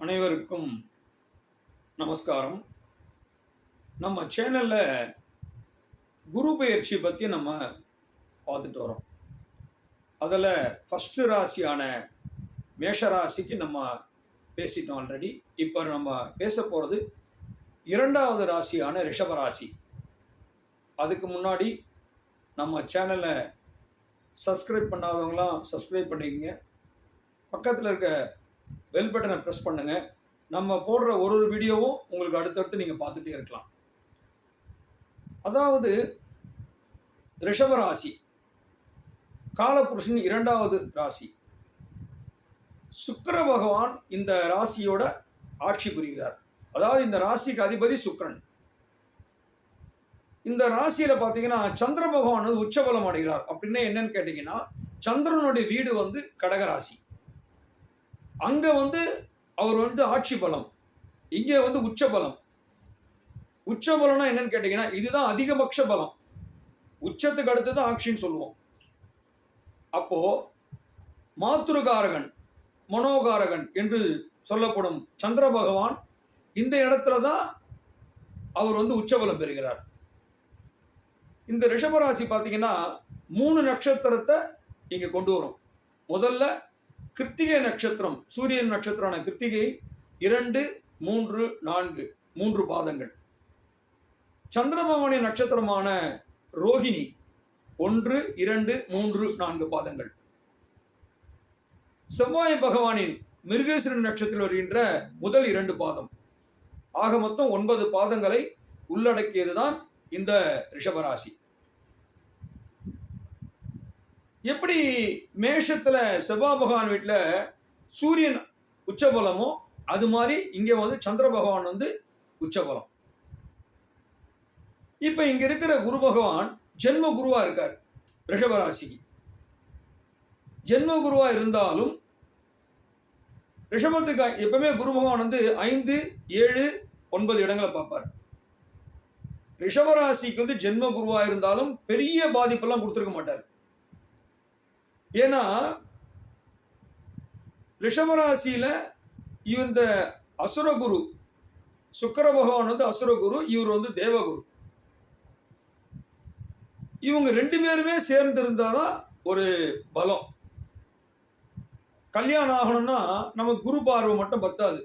அனைவருக்கும் நமஸ்காரம். நம்ம சேனலில் குரு பயிற்சி பற்றி நம்ம பார்த்துட்டு வரோம். அதில் ஃபஸ்ட்டு ராசியான மேஷ ராசிக்கு நம்ம பேசிட்டோம் ஆல்ரெடி இப்போ நம்ம பேச போகிறது இரண்டாவது ராசியான ரிஷபராசி அதுக்கு முன்னாடி நம்ம சேனலை சப்ஸ்கிரைப் பண்ணாதவங்களாம் சப்ஸ்கிரைப் பண்ணிக்கங்க. பக்கத்தில் இருக்க பெல் பட்டனை ப்ரெஸ் பண்ணுங்கள் நம்ம போடுற ஒரு ஒரு வீடியோவும் உங்களுக்கு அடுத்தடுத்து நீங்கள் பார்த்துட்டே இருக்கலாம். அதாவது ரிஷப ராசி காலபுருஷன் இரண்டாவது ராசி. சுக்கர பகவான் இந்த ராசியோட ஆட்சி புரிகிறார். அதாவது இந்த ராசிக்கு அதிபதி சுக்கரன். இந்த ராசியில் பார்த்தீங்கன்னா சந்திர பகவான் வந்து உச்சபலம் அடைகிறார். அப்படின்னா என்னன்னு கேட்டிங்கன்னா சந்திரனுடைய வீடு வந்து கடகராசி. அங்கே வந்து அவர் வந்து ஆட்சி பலம். இங்கே வந்து உச்ச பலம். உச்ச பலம்னா என்னன்னு கேட்டிங்கன்னா இதுதான் அதிகபட்ச பலம். உச்சத்துக்கு அடுத்தது ஆட்சின்னு சொல்லுவோம். அப்போது மாத்ருகாரகன் மனோகாரகன் என்று சொல்லப்படும் சந்திர பகவான் இந்த இடத்துல தான் அவர் வந்து உச்சபலம் பெறுகிறார். இந்த ரிஷபராசி பார்த்தீங்கன்னா மூணு நட்சத்திரத்தை இங்கே கொண்டு வரும். முதல்ல கிருத்திகை நட்சத்திரம் சூரியன் நட்சத்திரமான கிருத்திகை இரண்டு மூன்று நான்கு மூன்று பாதங்கள். சந்திரபகவானின் நட்சத்திரமான ரோஹிணி ஒன்று இரண்டு மூன்று நான்கு பாதங்கள். செவ்வாய் பகவானின் மிருகேஸ்வரன் நட்சத்திரம் வருகின்ற முதல் இரண்டு பாதம். ஆக மொத்தம் ஒன்பது பாதங்களை உள்ளடக்கியதுதான் இந்த ரிஷபராசி. எப்படி மேஷத்தில் செவ்வாய் பகவான் வீட்டில் சூரியன் உச்சபலமோ அது மாதிரி இங்கே வந்து சந்திர பகவான் வந்து உச்சபலம். இப்போ இங்கே இருக்கிற குரு பகவான் ஜென்ம குருவாக இருக்கார் ரிஷபராசிக்கு. ஜென்ம குருவா இருந்தாலும் ரிஷபத்துக்கு எப்பவுமே குரு பகவான் வந்து ஐந்து ஏழு ஒன்பது இடங்களை பார்ப்பார். ரிஷபராசிக்கு வந்து ஜென்ம குருவா இருந்தாலும் பெரிய பாதிப்பெல்லாம் கொடுத்துருக்க மாட்டார். ஏன்னா ரிஷபராசியில இந்த அசுரகுரு சுக்கர பகவான் வந்து அசுரகுரு இவர் வந்து தேவகுரு இவங்க ரெண்டு பேருமே சேர்ந்து இருந்தாதான் ஒரு பலம். கல்யாணம் ஆகணும்னா நமக்கு குரு பார்வை மட்டும் பத்தாது.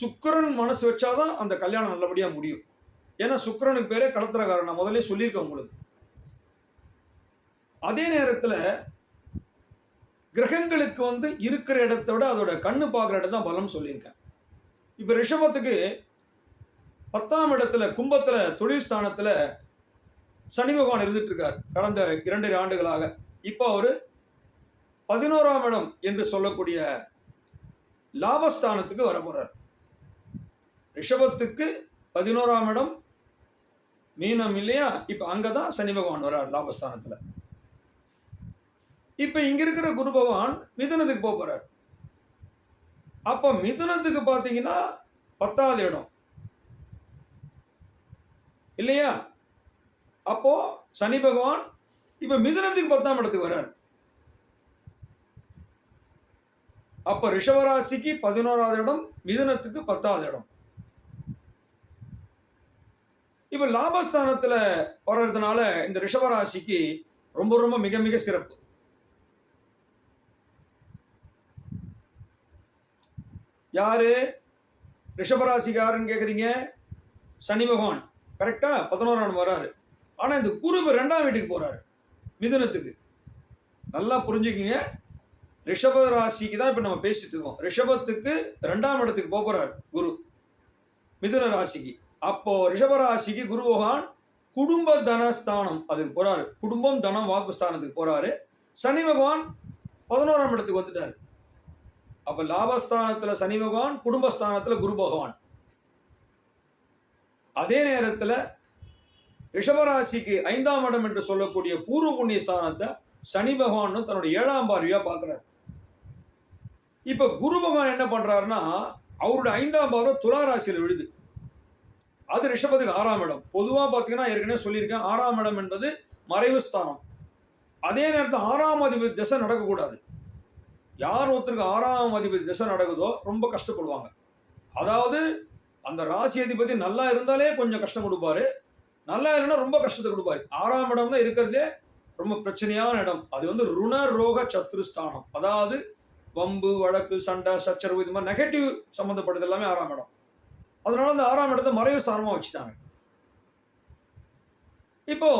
சுக்கரன் மனசு வச்சாதான் அந்த கல்யாணம் நல்லபடியாக முடியும். ஏன்னா சுக்கரனுக்கு பேரே களத்திரக்காரன் நான் முதல்ல சொல்லியிருக்கேன் உங்களுக்கு. அதே நேரத்தில் கிரகங்களுக்கு வந்து இருக்கிற இடத்த விட அதோட கண்ணு பார்க்குற இடம் தான் பலம் சொல்லியிருக்கேன். இப்போ ரிஷபத்துக்கு பத்தாம் இடத்துல கும்பத்தில் தொழில் ஸ்தானத்தில் சனி பகவான் இருந்துட்டுருக்கார் கடந்த இரண்டரை ஆண்டுகளாக. இப்போ அவர் பதினோராம் இடம் என்று சொல்லக்கூடிய லாபஸ்தானத்துக்கு வரப்போகிறார் ரிஷபத்துக்கு பதினோராம் இடம் மீனம் இல்லையா? இப்போ அங்கே தான் சனி பகவான் வர்றார் லாபஸ்தானத்தில். இப்போ இங்க இருக்கிற குரு பகவான் மிதுனத்துக்கு போக போகிறார் அப்போ மிதுனத்துக்கு பார்த்தீங்கன்னா பத்தாவது இடம். இல்லையா? அப்போ சனி பகவான் இப்போ மிதுனத்துக்கு பத்தாம் இடத்துக்கு வர்றார். அப்போ ரிஷவராசிக்கு பதினோராவது இடம் மிதுனத்துக்கு பத்தாவது இடம். இப்போ லாபஸ்தானத்தில் வர்றதுனால இந்த ரிஷவராசிக்கு ரொம்ப ரொம்ப மிக மிக சிறப்பு. யாரு? ரிஷபராசிக்காரன்னு கேட்குறீங்க சனி பகவான் கரெக்டாக பதினோராம் வராரு. ஆனால் இந்த குரு ரெண்டாம் வீட்டுக்கு போகிறாரு மிதுனத்துக்கு. நல்லா புரிஞ்சுக்கிங்க. ரிஷப ராசிக்கு தான் இப்போ நம்ம பேசிட்டு இருக்கோம். ரிஷபத்துக்கு ரெண்டாம் இடத்துக்கு போக குரு. மிதுன ராசிக்கு. அப்போ ரிஷபராசிக்கு குரு பகவான் குடும்ப தனஸ்தானம் அதுக்கு போகிறாரு குடும்பம் தனம் வாக்கு ஸ்தானத்துக்கு போகிறாரு சனி பகவான் பதினோராம் இடத்துக்கு வந்துட்டார். அப்ப லாபஸ்தானத்துல சனி பகவான் குடும்பஸ்தானத்துல குரு பகவான். அதே நேரத்துல ரிஷபராசிக்கு ஐந்தாம் இடம் என்று சொல்லக்கூடிய பூர்வ புண்ணிய ஸ்தானத்தை சனி பகவான் தன்னுடைய ஏழாம் பார்வையா பார்க்கிறார். இப்ப குரு பகவான் என்ன பண்றாருன்னா அவருடைய ஐந்தாம் பார்வை துலா ராசியில் விழுது. அது ரிஷபத்துக்கு ஆறாம் இடம். பொதுவா பார்த்தீங்கன்னா ஏற்கனவே சொல்லியிருக்கேன் ஆறாம் இடம் என்பது மறைவு ஸ்தானம். அதே நேரத்தில் ஆறாம் அதிபதி திசை நடக்கக்கூடாது. யார் ஒருத்தருக்கு ஆறாம் அதிபதி திசை நடக்குதோ ரொம்ப கஷ்டப்படுவாங்க. அதாவது அந்த ராசி அதிபதி நல்லா இருந்தாலே கொஞ்சம் கஷ்டம் கொடுப்பாரு. நல்லா இல்லைன்னா ரொம்ப கஷ்டத்தை கொடுப்பாரு. ஆறாம் இடம் தான் இருக்கிறதே ரொம்ப பிரச்சனையான இடம். அது வந்து ருண ரோக சத்ருஸ்தானம் அதாவது வம்பு வழக்கு சண்டை சச்சரவு இது மாதிரி நெகட்டிவ் சம்மந்தப்பட்டது எல்லாமே ஆறாம் இடம். அதனால அந்த ஆறாம் இடத்தை மறைவு ஸ்தானமாக வச்சுட்டாங்க. இப்போ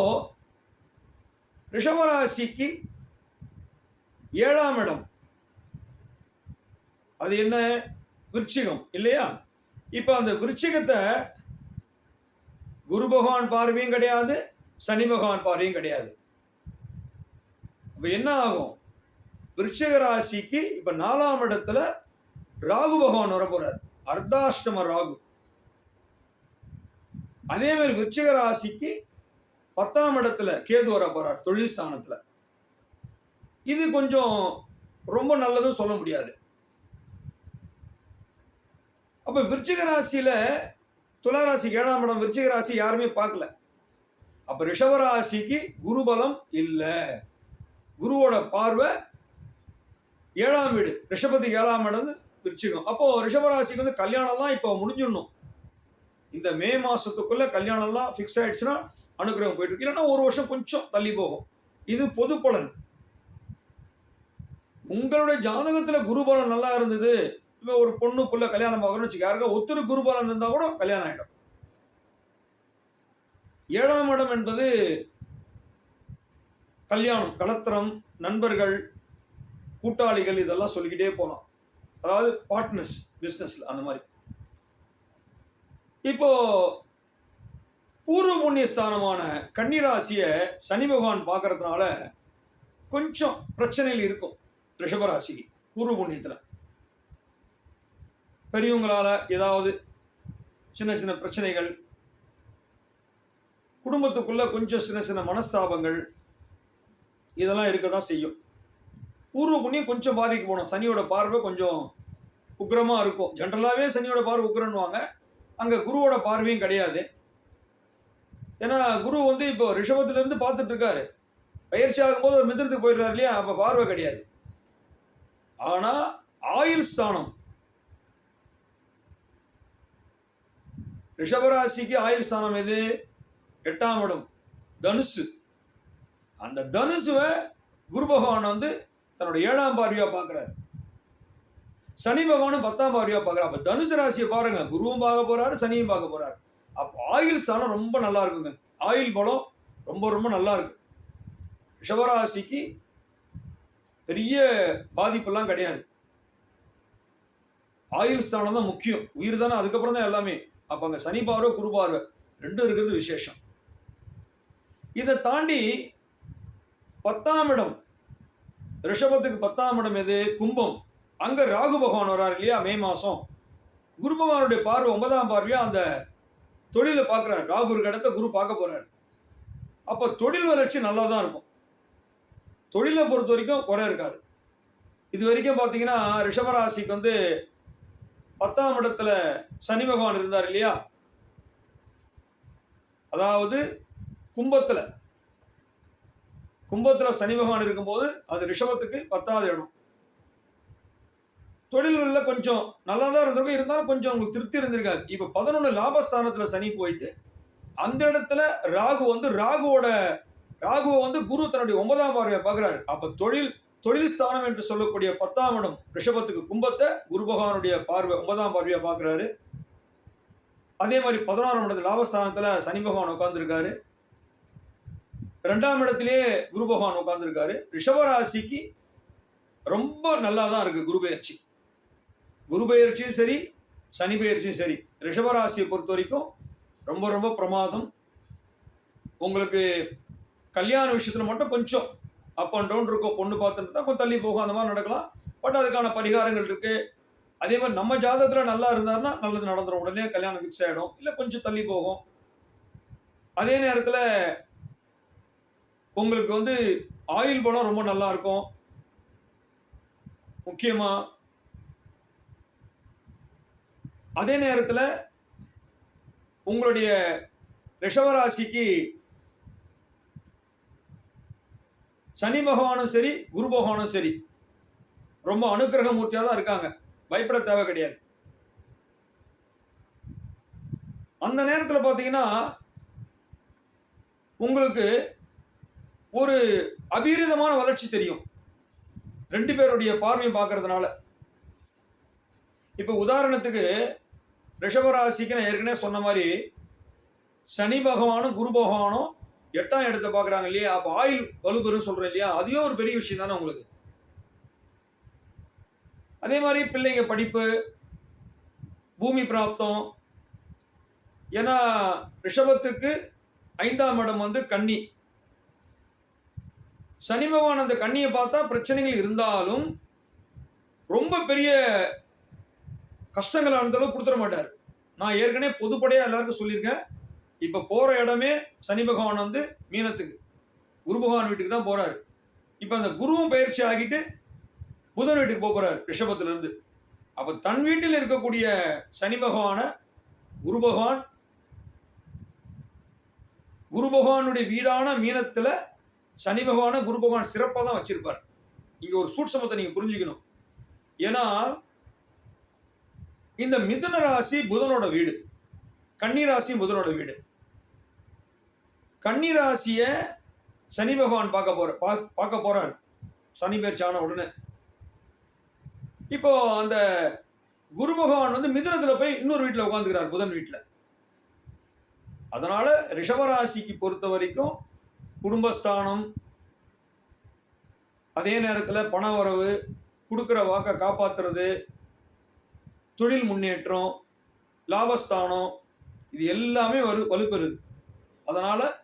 ரிஷபராசிக்கு ஏழாம் இடம். அது என்ன? விருச்சிகம் இல்லையா? இப்போ அந்த விருச்சிகத்தை குரு பகவான் பார்வையும் கிடையாது சனி பகவான் பார்வையும் கிடையாது. அப்ப என்ன ஆகும்? விருச்சிக ராசிக்கு இப்ப நாலாம் இடத்துல ராகு பகவான் வர போறார் அர்த்தாஷ்டம ராகு. அதே மாதிரி விருச்சிக ராசிக்கு பத்தாம் இடத்துல கேது வர போறார் தொழில் ஸ்தானத்தில். இது கொஞ்சம் ரொம்ப நல்லதும் சொல்ல முடியாது. அப்போ விருச்சிக ராசியில் துளாராசிக்கு ஏழாம் இடம் விருச்சிக ராசி யாருமே பார்க்கல. அப்போ ரிஷபராசிக்கு குருபலம் இல்லை. குருவோட பார்வை ஏழாம் வீடு ரிஷபத்துக்கு ஏழாம் இடம் விருச்சிகம். அப்போ ரிஷபராசிக்கு வந்து கல்யாணம்லாம் இப்போ முடிஞ்சிடணும். இந்த மே மாதத்துக்குள்ளே கல்யாணம்லாம் ஃபிக்ஸ் ஆகிடுச்சுன்னா அனுகிரகம் போயிட்டு இருக்கு. இல்லைன்னா ஒரு வருஷம் கொஞ்சம் தள்ளி போகும். இது பொது பலன் உங்களுடைய ஜாதகத்தில் குரு பலன் நல்லா இருந்தது. இப்போ ஒரு பொண்ணுக்குள்ள கல்யாணம் ஆகணும்னு வச்சுக்க யாருக்கா ஒத்துரு குருபாலன் இருந்தா கூட கல்யாணம் ஆயிடும். ஏழாம் இடம் என்பது கல்யாணம் கலத்திரம் நண்பர்கள் கூட்டாளிகள் இதெல்லாம் சொல்லிக்கிட்டே போகலாம் அதாவது பார்ட்னர்ஸ் பிஸ்னஸ்ல அந்த மாதிரி. இப்போ பூர்வ புண்ணிய ஸ்தானமான கன்னிராசியை சனி பகவான் பார்க்கறதுனால கொஞ்சம் பிரச்சனையில் இருக்கும் ரிஷபராசி பூர்வ புண்ணியத்தில். பெரியவங்களால் ஏதாவது சின்ன சின்ன பிரச்சனைகள் குடும்பத்துக்குள்ளே கொஞ்சம் சின்ன சின்ன மனஸ்தாபங்கள் இதெல்லாம் இருக்க தான் செய்யும். பூர்வ புண்ணியம் கொஞ்சம் பாதிக்கு போகணும். சனியோட பார்வை கொஞ்சம் உக்ரமாக இருக்கும். ஜென்ரலாகவே சனியோட பார்வை உக்ரன்வாங்க அங்கே குருவோட பார்வையும் கிடையாது. ஏன்னா குரு வந்து இப்போ ரிஷபத்துல பார்த்துட்ருக்காரு. பார்த்துட்டு இருக்காரு பயிற்சி ஆகும்போது ஒரு மித்திரத்துக்கு போயிடுறாரு இல்லையா? அப்போ பார்வை கிடையாது. ஆனால் ஆயுள் ஸ்தானம் ரிஷபராசிக்கு ஆயுள் ஸ்தானம் எது? எட்டாம் இடம் தனுசு. அந்த தனுசுவை குரு பகவான் வந்து தன்னோட ஏழாம் பார்வையாக பார்க்குறாரு. சனி பகவானும் பத்தாம் பார்வையாக பார்க்குறாரு. அப்போ தனுசு ராசியை பாருங்க குருவும் பார்க்க போகிறாரு சனியும் பார்க்க போகிறாரு அப்போ ஆயுள் ஸ்தானம் ரொம்ப நல்லா இருக்குங்க. ஆயுள் பலம் ரொம்ப ரொம்ப நல்லா இருக்கு. ரிஷபராசிக்கு பெரிய பாதிப்பெல்லாம் கிடையாது. ஆயுள் ஸ்தானம் தான் முக்கியம். உயிர் தானே அதுக்கப்புறம் தான் எல்லாமே. அப்போ அங்கே சனி பார்வை குரு பார்வை ரெண்டும் இருக்கிறது விசேஷம். இதை தாண்டி பத்தாம் இடம் ரிஷபத்துக்கு பத்தாம் இடம் எது? கும்பம். அங்கே ராகு பகவான் வரார் இல்லையா? மே மாதம் குரு பகவானுடைய பார்வை ஒன்பதாம் பார்வையாக அந்த தொழிலை பார்க்குறாரு. ராகு இருக்க இடத்த குரு பார்க்க போகிறார் அப்போ தொழில் வளர்ச்சி நல்லா தான் இருக்கும். தொழிலை பொறுத்த வரைக்கும் குறை இருக்காது. இது வரைக்கும் பார்த்தீங்கன்னா ரிஷபராசிக்கு வந்து பத்தாம் இடத்துல சனி பகவான் இருந்தார் இல்லையா? அதாவது கும்பத்தில். கும்பத்தில் சனி பகவான் இருக்கும்போது அது ரிஷபத்துக்கு பத்தாவது இடம். தொழில்களில் கொஞ்சம் நல்லா தான் இருந்திருக்கும். இருந்தாலும் கொஞ்சம் உங்களுக்கு திருப்தி இருந்திருக்காது. இப்போ பதினொன்று லாபஸ்தானத்தில் சனி போயிட்டு அந்த இடத்துல ராகு வந்து ராகுவோட ராகுவை வந்து குரு தன்னுடைய ஒன்பதாம் பார்வையை பார்க்குறாரு. அப்போ தொழில் தொழில் ஸ்தானம் என்று சொல்லக்கூடிய பத்தாம் இடம் ரிஷபத்துக்கு கும்பத்தை குரு பகவானுடைய பார்வை ஒன்பதாம் பார்வையை பார்க்குறாரு. அதே மாதிரி பதினாறாம் இடத்துல லாபஸ்தானத்தில் சனி பகவான் உட்கார்ந்துருக்காரு. ரெண்டாம் இடத்திலே குரு பகவான் உட்கார்ந்துருக்காரு. ரிஷபராசிக்கு ரொம்ப நல்லா தான் இருக்கு குரு பெயர்ச்சி. குரு பெயர்ச்சியும் சரி சனி பெயர்ச்சியும் சரி. ரிஷபராசியை பொறுத்த வரைக்கும் ரொம்ப ரொம்ப பிரமாதம். உங்களுக்கு கல்யாண விஷயத்தில் மட்டும் கொஞ்சம் அப் அண்ட் டவுன் இருக்கும் பொண்ணு பார்த்துட்டு தான் கொஞ்சம் தள்ளி போகும் அந்த மாதிரி நடக்கலாம். பட் அதுக்கான பரிகாரங்கள் இருக்குது அதே மாதிரி நம்ம ஜாதகத்தில் நல்லா இருந்தாருன்னா நல்லது நடந்துடும் உடனே கல்யாணம் ஃபிக்ஸ் ஆகிடும் இல்லை கொஞ்சம் தள்ளி போகும். அதே நேரத்தில் உங்களுக்கு வந்து ஆயில் பழம் ரொம்ப நல்லா இருக்கும். முக்கியமாக அதே நேரத்தில் உங்களுடைய ரிஷவராசிக்கு சனி பகவானும் சரி குரு பகவானும் சரி. ரொம்ப அனுக்கிரக மூர்த்தியாக தான் இருக்காங்க. பயப்பட தேவை கிடையாது. அந்த நேரத்தில் பார்த்தீங்கன்னா உங்களுக்கு ஒரு அபீரிதமான வளர்ச்சி தெரியும். ரெண்டு பேருடைய பார்வையும் பார்க்கறதுனால இப்போ உதாரணத்துக்கு ரிஷபராசிக்கு நான் ஏற்கனவே சொன்ன மாதிரி சனி பகவானும் குரு பகவானும் எட்டாம் இடத்தை பார்க்குறாங்க இல்லையா? அப்போ ஆயில் வலுப்பெறும் சொல்கிறேன் இல்லையா? அதுவே ஒரு பெரிய விஷயம் தானே உங்களுக்கு. அதே மாதிரி பிள்ளைங்க படிப்பு பூமி பிராப்தம். ஏன்னா ரிஷபத்துக்கு ஐந்தாம் இடம் வந்து கன்னி. சனி பகவான் அந்த கண்ணியை பார்த்தா பிரச்சனைகள் இருந்தாலும் ரொம்ப பெரிய கஷ்டங்கள் அந்த அளவுக்கு கொடுத்துட மாட்டார். நான் ஏற்கனவே பொதுப்படையாக எல்லாருக்கும் சொல்லியிருக்கேன். இப்போ போகிற இடமே சனி பகவான் வந்து மீனத்துக்கு. குரு பகவான் வீட்டுக்கு தான் போகிறாரு இப்போ அந்த குருவும் பயிற்சி ஆகிட்டு புதன் வீட்டுக்கு போக போகிறார் ரிஷபத்திலிருந்து. அப்போ தன் வீட்டில் இருக்கக்கூடிய சனி பகவானை குரு பகவான் குரு பகவானுடைய வீடான மீனத்தில் சனி பகவானை குரு பகவான் சிறப்பாக தான் வச்சிருப்பார். இங்கே ஒரு சூட்சமத்தை நீங்கள் புரிஞ்சுக்கணும். ஏன்னா இந்த மிதுன ராசி புதனோட வீடு கன்னி ராசி புதனோட வீடு. கன்னிராசியை சனி பகவான் பார்க்க போற பா- பார்க்க போறார். சனி பயிற்சி ஆன உடனே. இப்போ அந்த குரு பகவான் வந்து மிதுனத்தில் போய் இன்னொரு வீட்டில் உட்காந்துக்கிறார் புதன் வீட்டில் அதனால ரிஷபராசிக்கு பொறுத்த வரைக்கும் குடும்பஸ்தானம் அதே நேரத்தில் பண வரவு கொடுக்குற வாக்கை காப்பாத்துறது தொழில் முன்னேற்றம் லாபஸ்தானம் இது எல்லாமே வலு வலுப்பெறுது. அதனால்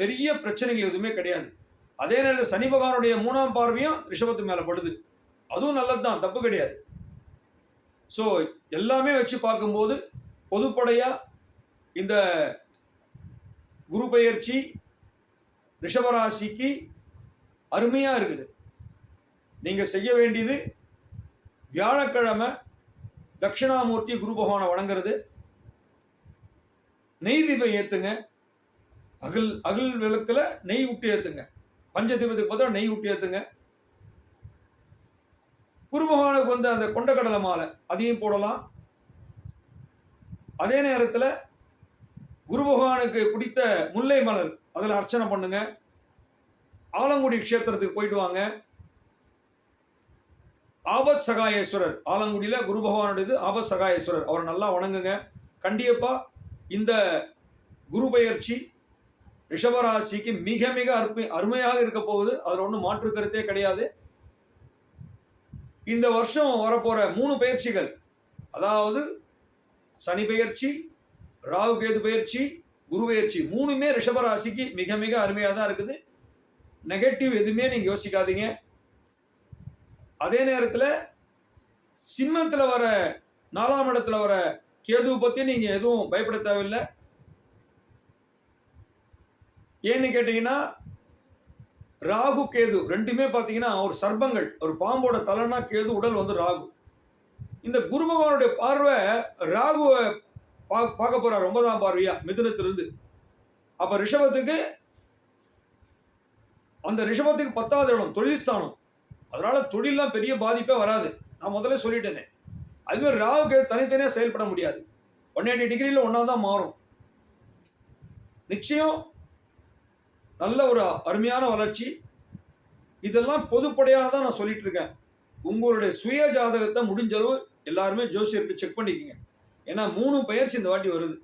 பெரிய பிரச்சனைகள் எதுவுமே கிடையாது. அதே நேரத்தில் சனி பகவானுடைய மூணாம் பார்வையும் ரிஷபத்து மேலே படுது. அதுவும் நல்லது தான் தப்பு கிடையாது. ஸோ எல்லாமே வச்சு பார்க்கும்போது பொதுப்படையாக இந்த குரு பெயர்ச்சி ரிஷபராசிக்கு அருமையாக இருக்குது. நீங்கள் செய்ய வேண்டியது வியாழக்கிழமை தட்சிணாமூர்த்தி குரு பகவானை வணங்குறது. நெய் தீபம் ஏற்றுங்க அகல் அகல் விளக்கில் நெய் விட்டு ஏற்றுங்க பஞ்சதீபத்துக்கு பார்த்தா நெய் விட்டு ஏற்றுங்க குரு பகவானுக்கு வந்து அந்த கொண்டக்கடலை மாலை அதையும் போடலாம். அதே நேரத்தில் குரு பகவானுக்கு பிடித்த முல்லை மலர் அதில் அர்ச்சனை பண்ணுங்க. ஆலங்குடி க்ஷேத்திரத்துக்கு போயிட்டு வாங்க. ஆபத் சகாயேஸ்வரர் ஆலங்குடியில் குரு பகவானுடையது ஆபத் சகாயேஸ்வரர். அவரை நல்லா வணங்குங்க. கண்டிப்பாக இந்த குரு பயிற்சி ரிஷபராசிக்கு மிக மிக அற்பு அருமையாக இருக்க போகுது. அதில் ஒன்றும் மாற்று கருத்தே கிடையாது. இந்த வருஷம் வரப்போகிற மூணு பயிற்சிகள். அதாவது சனி பயிற்சி ராகு கேது பயிற்சி குரு பயிற்சி மூணுமே ரிஷபராசிக்கு மிக மிக அருமையாக தான் இருக்குது. நெகட்டிவ் எதுவுமே நீங்கள் யோசிக்காதீங்க. அதே நேரத்தில் சிம்மத்தில் வர நாலாம் இடத்துல வர கேதுவை பற்றி நீங்கள் எதுவும் பயப்பட தேவையில்லை. ஏன்னு கேட்டிங்கன்னா ராகு கேது ரெண்டுமே பார்த்தீங்கன்னா ஒரு சர்பங்கள் ஒரு பாம்போட தலைனா கேது உடல் வந்து ராகு. இந்த குரு பகவானுடைய பார்வை ராகுவை பா பார்க்க போகிறார் ஒன்பதாம் பார்வையா? மிதுனத்திலிருந்து. அப்போ ரிஷபத்துக்கு அந்த ரிஷபத்துக்கு பத்தாவது இடம் தொழில் ஸ்தானம். தொழிலெலாம் பெரிய பாதிப்பே வராது. நான் முதல்ல சொல்லிட்டேனே. அதுவே ராகுக்கு தனித்தனியாக செயல்பட முடியாது. ஒன் எயிட்டி டிகிரியில் ஒன்றா தான் மாறும். நிச்சயம் நல்ல ஒரு அருமையான வளர்ச்சி. இதெல்லாம் பொதுப்படையானதாக நான் சொல்லிட்டு இருக்கேன். உங்களுடைய சுய ஜாதகத்தை முடிஞ்சளவு எல்லாருமே ஜோசியர்கிட்ட செக் பண்ணிக்கோங்க. ஏன்னா மூணு பயிற்சி இந்த வாட்டி வருது.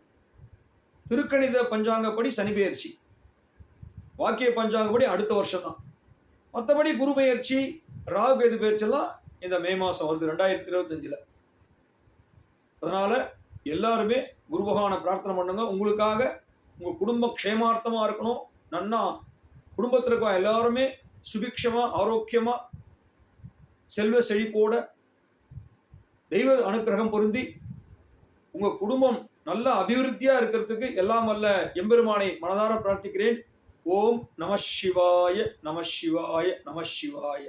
திருக்கணித பஞ்சாங்கப்படி சனி பெயர்ச்சி வாக்கிய பஞ்சாங்கப்படி அடுத்த வருஷம் தான். மற்றபடி குரு பயிற்சி ராகு கேது இந்த மே மாதம் வருது ரெண்டாயிரத்தி இருபத்தஞ்சில். அதனால் எல்லாருமே குருபகவானை பிரார்த்தனை பண்ணுங்க. உங்களுக்காக உங்கள் குடும்பம் க்ஷேமார்த்தமாக இருக்கணும். நன்னா குடும்பத்தில் இருக்க எல்லாருமே சுபிக்ஷமாக ஆரோக்கியமாக செல்வ செழிப்போட தெய்வ அனுக்கிரகம் பொருந்தி உங்கள் குடும்பம் நல்ல அபிவிருத்தியாக இருக்கிறதுக்கு எல்லாம் வல்ல எம்பெருமானை மனதார பிரார்த்திக்கிறேன். ஓம் நம சிவாய நம சிவாய நம சிவாய.